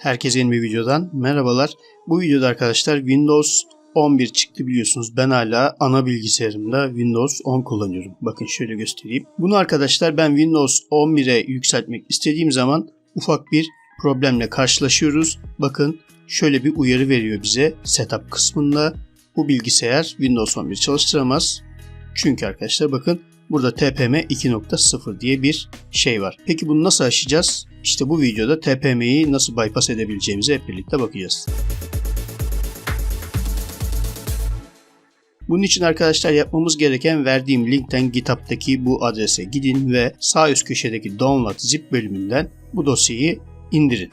Herkese yeni bir videodan merhabalar. Bu videoda arkadaşlar Windows 11 çıktı biliyorsunuz. Ben hala ana bilgisayarımda Windows 10 kullanıyorum. Bakın şöyle göstereyim. Bunu arkadaşlar ben Windows 11'e yükseltmek istediğim zaman ufak bir problemle karşılaşıyoruz. Bakın şöyle bir uyarı veriyor bize setup kısmında. Bu bilgisayar Windows 11 çalıştıramaz. Çünkü arkadaşlar bakın burada TPM 2.0 diye bir şey var. Peki bunu nasıl aşacağız? İşte bu videoda TPM'yi nasıl bypass edebileceğimize hep birlikte bakacağız. Bunun için arkadaşlar yapmamız gereken verdiğim linkten GitHub'daki bu adrese gidin ve sağ üst köşedeki Download Zip bölümünden bu dosyayı indirin.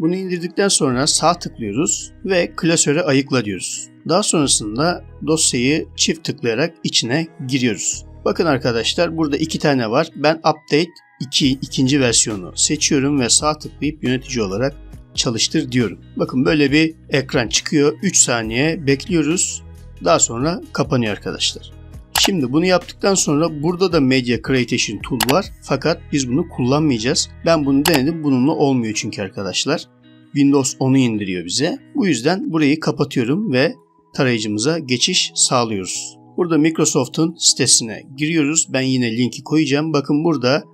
Bunu indirdikten sonra sağ tıklıyoruz ve klasöre ayıkla diyoruz. Daha sonrasında dosyayı çift tıklayarak içine giriyoruz. Bakın arkadaşlar burada iki tane var. Ben Update 2 ikinci versiyonu seçiyorum ve sağ tıklayıp yönetici olarak çalıştır diyorum. Bakın böyle bir ekran çıkıyor. 3 saniye bekliyoruz. Daha sonra kapanıyor arkadaşlar. Şimdi bunu yaptıktan sonra burada da Media Creation Tool var. Fakat biz bunu kullanmayacağız. Ben bunu denedim. Bununla olmuyor çünkü arkadaşlar. Windows 10'u indiriyor bize. Bu yüzden burayı kapatıyorum ve tarayıcımıza geçiş sağlıyoruz. Burada Microsoft'un sitesine giriyoruz. Ben yine linki koyacağım. Bakın burada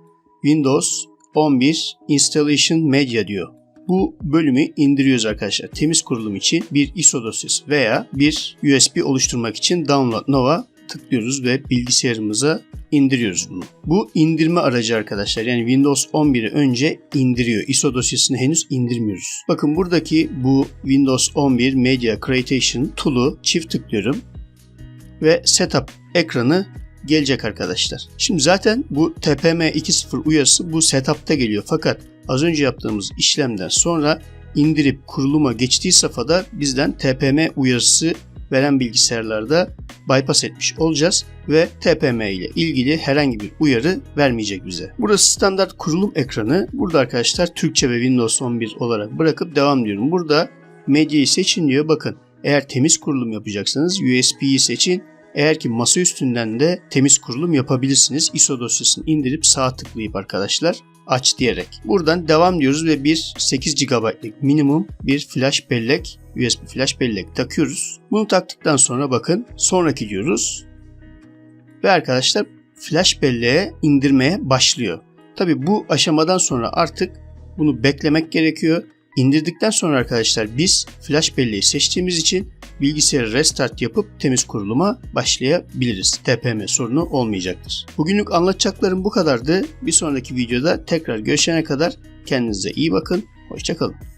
Windows 11 Installation Media diyor. Bu bölümü indiriyoruz arkadaşlar. Temiz kurulum için bir ISO dosyası veya bir USB oluşturmak için Download Nova tıklıyoruz ve bilgisayarımıza indiriyoruz bunu. Bu indirme aracı arkadaşlar. Yani Windows 11'i önce indiriyor. ISO dosyasını henüz indirmiyoruz. Bakın buradaki bu Windows 11 Media Creation Tool'u çift tıklıyorum ve Setup ekranı gelecek arkadaşlar. Şimdi zaten bu TPM 2.0 uyarısı bu setup'ta geliyor. Fakat az önce yaptığımız işlemden sonra indirip kuruluma geçtiği safhada bizden TPM uyarısı veren bilgisayarlarda bypass etmiş olacağız ve TPM ile ilgili herhangi bir uyarı vermeyecek bize. Burası standart kurulum ekranı. Burada arkadaşlar Türkçe ve Windows 11 olarak bırakıp devam diyorum. Burada medyayı seçin diyor. Bakın eğer temiz kurulum yapacaksanız USB'yi seçin. Eğer ki masa üstünden de temiz kurulum yapabilirsiniz. ISO dosyasını indirip sağ tıklayıp arkadaşlar aç diyerek. Buradan devam diyoruz ve bir 8 GB'lık minimum bir flash bellek, USB flash bellek takıyoruz. Bunu taktıktan sonra bakın sonraki diyoruz. Ve arkadaşlar flash belleğe indirmeye başlıyor. Tabi bu aşamadan sonra artık bunu beklemek gerekiyor. İndirdikten sonra arkadaşlar biz flash belleği seçtiğimiz için bilgisayarı restart yapıp temiz kuruluma başlayabiliriz. TPM sorunu olmayacaktır. Bugünlük anlatacaklarım bu kadardı. Bir sonraki videoda tekrar görüşene kadar kendinize iyi bakın. Hoşçakalın.